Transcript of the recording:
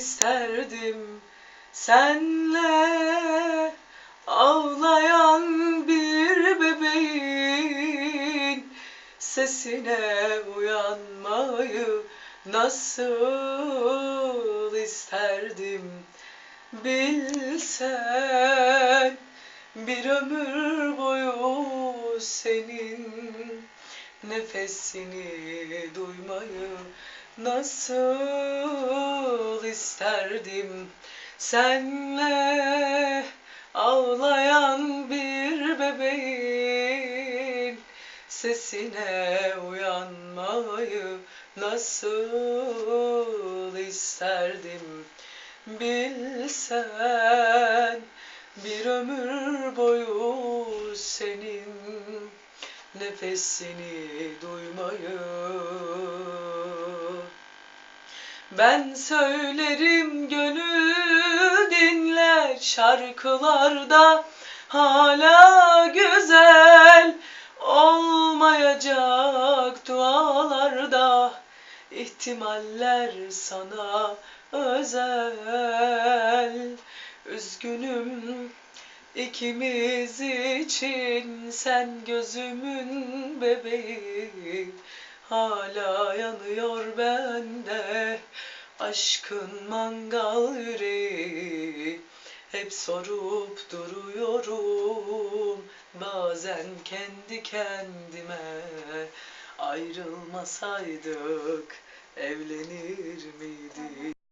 isterdim senle ağlayan bir bebeğin sesine uyanmayı nasıl isterdim bilsen bir ömür boyu senin nefesini duymayı nasıl isterdim. Senle ağlayan bir bebeğin sesine uyanmayı nasıl isterdim? Bilsen bir ömür boyu senin nefesini duymayı ben söylerim gönül dinler şarkılarda. Hala güzel olmayacak dualarda. İhtimaller sana özel. Üzgünüm ikimiz için sen gözümün bebeği. Hala yanıyor bende aşkın mangal yüreği hep sorup duruyorum. Bazen kendi kendime ayrılmasaydık evlenir miydik